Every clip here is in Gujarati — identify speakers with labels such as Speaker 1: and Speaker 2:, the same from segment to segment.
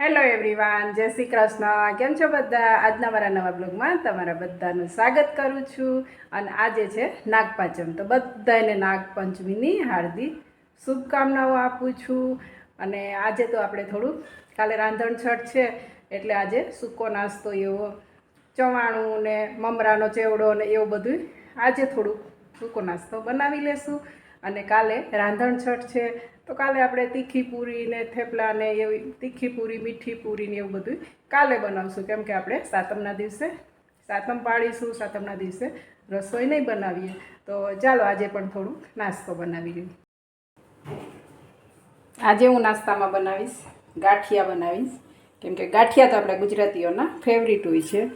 Speaker 1: હેલો એવરીવાન જય શ્રી કૃષ્ણ. કેમ છો બધા? આજના મારા નવા બ્લોગમાં તમારા બધાનું સ્વાગત કરું છું. અને આજે છે નાગપાંચમ, તો બધાને નાગપંચમીની હાર્દિક શુભકામનાઓ આપું છું. અને આજે તો આપણે થોડું, કાલે રાંધણછટ છે, એટલે આજે સૂકો નાસ્તો એવો, ચવાણું ને મમરાનો ચેવડો ને એવું બધું આજે થોડુંક સૂકો નાસ્તો બનાવી લેશું. અને કાલે રાંધણછટ છે તો કાલે આપણે તીખી પૂરી ને થેપલા ને એવી તીખી પૂરી, મીઠી પૂરી ને એવું બધું કાલે બનાવશું. કેમ કે આપણે સાતમના દિવસે સાતમ પાડીશું સાતમના દિવસે રસોઈ નહીં બનાવીએ. તો ચાલો આજે પણ થોડુંક નાસ્તો બનાવી લઈએ. આજે હું નાસ્તામાં બનાવીશ, ગાંઠિયા બનાવીશ. કેમ કે ગાંઠિયા તો આપણે ગુજરાતીઓના ફેવરિટ હોય છે.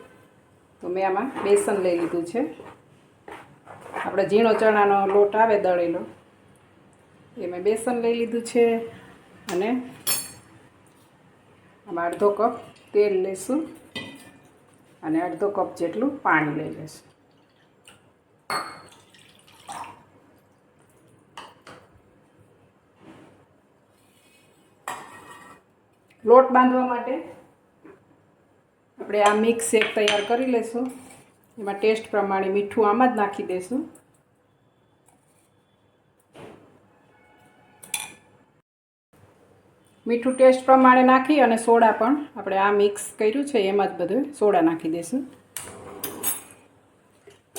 Speaker 1: તો મેં આમાં બેસન લઈ લીધું છે. આપણે ઝીણો ચણાનો લોટ આવે દળેલો. એ મેં બેસન લઈ લીધું છે અને આમાં અડધો કપ તેલ લઈશું અને અડધો કપ જેટલું પાણી લઈ લઈશું લોટ બાંધવા માટે આપણે આ મિક્સ શેક તૈયાર કરી લઈશું એમાં ટેસ્ટ પ્રમાણે મીઠું આમાં જ નાખી દઈશું મીઠું ટેસ્ટ પ્રમાણે નાખી અને સોડા પણ આપણે આ મિક્સ કર્યું છે, એમાં જ બધું સોડા નાખી દઈશું.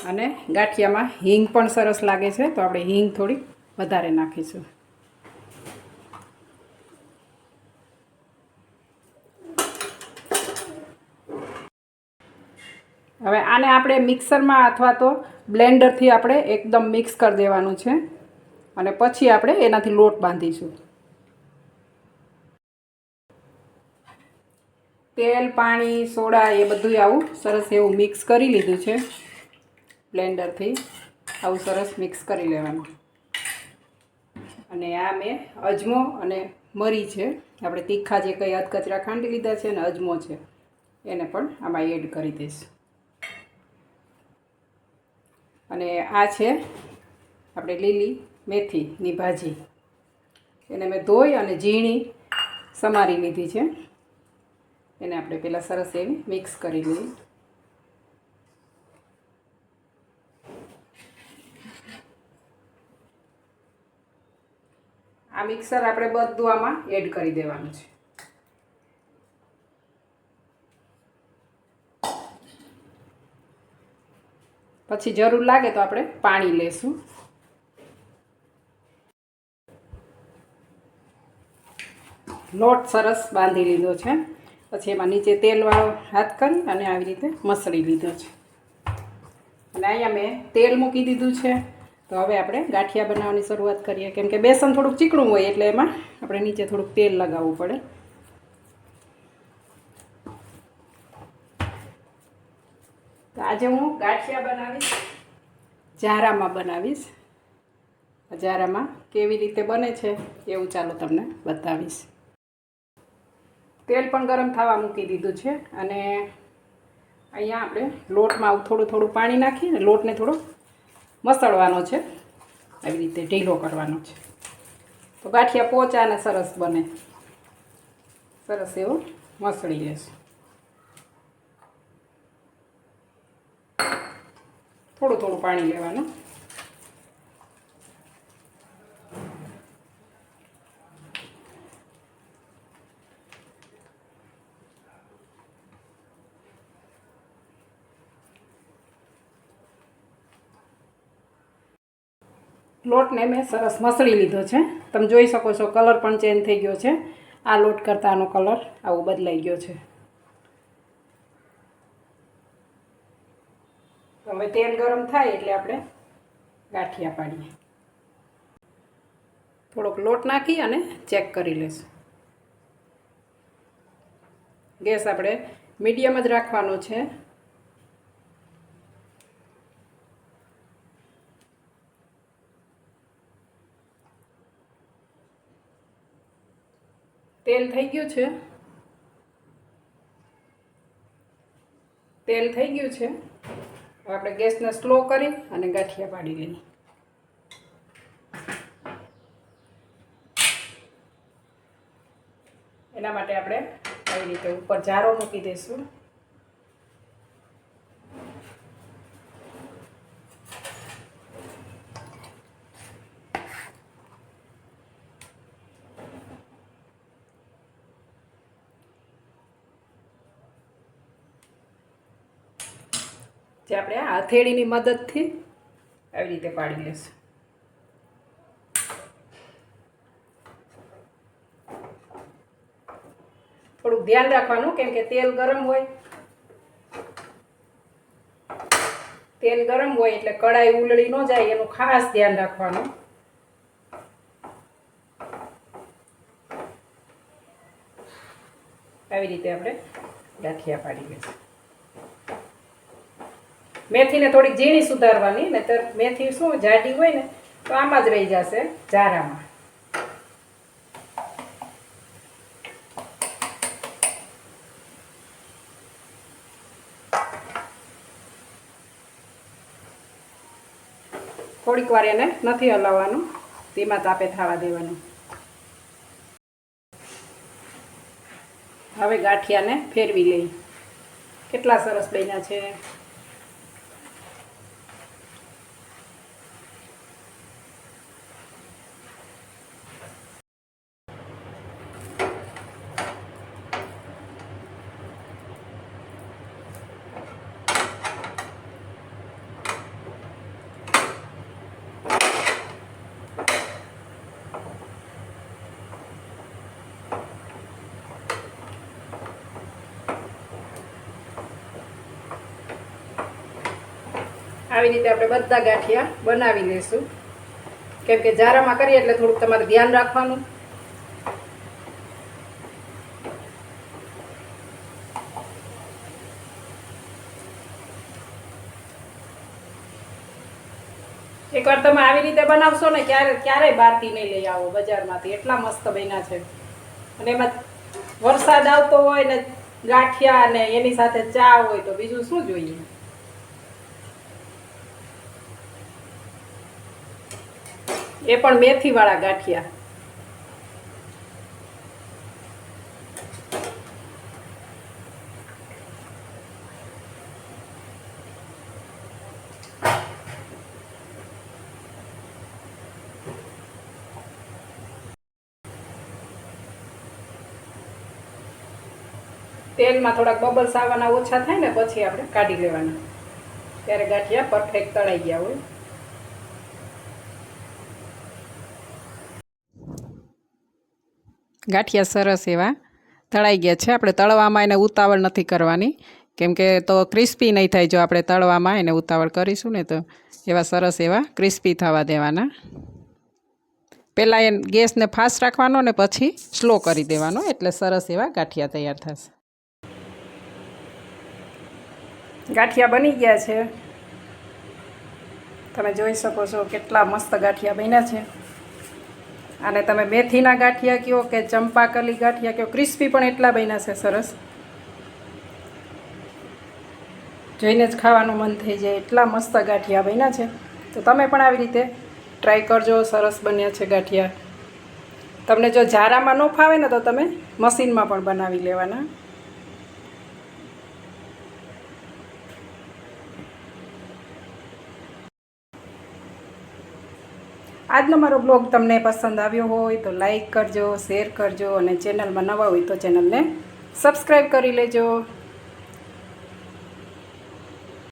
Speaker 1: અને ગાંઠિયામાં હિંગ પણ સરસ લાગે છે, તો આપણે હિંગ થોડી વધારે નાખીશું. હવે આને આપણે મિક્સરમાં અથવા તો બ્લેન્ડરથી આપણે એકદમ મિક્સ કરી દેવાનું છે. અને પછી આપણે એનાથી લોટ બાંધીશું. તેલ, પાણી, સોડા એ બધું આવું સરસ એવું મિક્સ કરી લીધું છે. બ્લેન્ડરથી આવું સરસ મિક્સ કરી લેવાનું. અને આ મેં અજમો અને મરી છે. આપણે તીખા જે કંઈ અધકચરા ખાંડી લીધા છે અને અજમો છે, એને પણ આમાં એડ કરી દઈશ. અને આ છે આપણે લીલી મેથીની ભાજી. એને મેં ધોઈ અને ઝીણી સમારી લીધી છે. એને આપણે પહેલાં સરસ એવી મિક્સ કરી લઈએ. આ મિક્સર આપણે બધું આમાં એડ કરી દેવાનું છે. પછી જરૂર લાગે તો આપણે પાણી લેશું. લોટ સરસ બાંધી લીધો છે. પછી એમાં નીચે તેલવાળો હાથ કરી અને આવી રીતે મસળી લીધો છે. અને અહીંયા મેં તેલ મૂકી દીધું છે. તો હવે આપણે ગાંઠિયા બનાવવાની શરૂઆત કરીએ. કેમ કે બેસન થોડુંક ચીકણું હોય એટલે એમાં આપણે નીચે થોડુંક તેલ લગાવવું પડે. તો આજે હું ગાંઠિયા બનાવીશ, જારામાં બનાવીશ. જારામાં કેવી રીતે બને છે એવું ચાલો તમને બતાવીશ. તેલ પણ ગરમ થવા મૂકી દીધું છે અને અહીંયા આપણે લોટમાં થોડું થોડું પાણી નાખીને લોટને થોડો મસળવાનો છે. આવી રીતે ઢીલો કરવાનો છે. તો ગાંઠિયા પોચા અને સરસ બને. સરસ એવો મસળી લેશે થોડું થોડું પાણી લેવાનું. લોટને મેં સરસ મસળી લીધો છે. તમે જોઈ શકો છો, કલર પણ ચેન્જ થઈ ગયો છે. આ લોટ કરતાં આનો કલર આવો બદલાઈ ગયો છે. હવે તેલ ગરમ થાય એટલે આપણે ગાંઠિયા પાડીએ. થોડોક લોટ નાખી અને ચેક કરી લઈશું. ગેસ આપણે મીડિયમ જ રાખવાનો છે. તેલ થઈ ગયું છે. તેલ થઈ ગયું છે. આપણે ગેસને સ્લો કરી અને ગાંઠિયા પાડી લઈએ. એના માટે આપણે આવી રીતે ઉપર જારો મૂકી દઈશું. જે આપણે આ હથેળીની મદદથી આવી રીતે પાડી લઈશું થોડુંક ધ્યાન રાખવાનું, કેમ કે તેલ ગરમ હોય. તેલ ગરમ હોય એટલે કડાઈ ઉલળી ન જાય, એનું ખાસ ધ્યાન રાખવાનું. આવી રીતે આપણે ગાંઠિયા પાડી લઈશું મેથીને થોડીક ઝીણી સુધારવાની, નહીતર મેથી શું, જાડી હોય ને, તો આમાં જ રહી જશે જારામાં. થોડીક વાર એને નથી હલાવવાનું, ધીમા તાપે થવા દેવાનું. હવે ગાંઠિયાને ફેરવી લઈ. કેટલા સરસ બન્યા છે. આવી રીતે આપણે બધા ગાંઠિયા બનાવી લઈશું કેમ કે જારામાં કરીએ એટલે થોડુંક તમારે ધ્યાન રાખવાનું. એકવાર તમે આવી રીતે બનાવશો ને ક્યારે ક્યારેય બહારથી નહીં લઈ આવો બજારમાંથી. એટલા મસ્ત બન્યા છે. અને એમાં વરસાદ આવતો હોય ને ગાંઠિયા ને એની સાથે ચા હોય તો બીજું શું જોઈએ? એ પણ મેથી વાળા ગાંઠિયા. તેલમાં થોડાક બબલ્સ આવવાના ઓછા થાય ને પછી આપણે કાઢી લેવાના. ત્યારે ગાંઠિયા પરફેક્ટ તળાઈ ગયા હોય. ગાંઠિયા સરસ એવા. તળાઈ ગયા છે. આપણે તળવામાં એને ઉતાવળ નથી કરવાની. કેમ કે તો ક્રિસ્પી નહીં થાય જો આપણે તળવામાં એને ઉતાવળ કરીશું ને તો એવા સરસ એવા ક્રિસ્પી થવા દેવાના. પહેલાં એ ગેસને ફાસ્ટ રાખવાનો ને પછી સ્લો કરી દેવાનો. એટલે સરસ એવા ગાંઠિયા તૈયાર થશે. ગાંઠિયા બની ગયા છે. તમે જોઈ શકો છો કેટલા મસ્ત ગાંઠિયા બન્યા છે. અને તમે મેથીના ગાંઠિયા કહો કે ચંપાકલી ગાંઠિયા કહો, ક્રિસ્પી પણ એટલા બન્યા છે સરસ. જોઈને જ ખાવાનું મન થઈ જાય, એટલા મસ્ત ગાંઠિયા બન્યા છે. તો તમે પણ આવી રીતે ટ્રાય કરજો, સરસ બન્યા છે ગાંઠિયા. તમને જો ઝારામાં ન ફાવે ને તો તમે મશીનમાં પણ બનાવી લેવાના. આજનો મારો બ્લોગ તમને પસંદ આવ્યો હોય તો લાઈક કરજો, શેર કરજો અને ચેનલમાં નવા હોય તો ચેનલને સબસ્ક્રાઈબ કરી લેજો.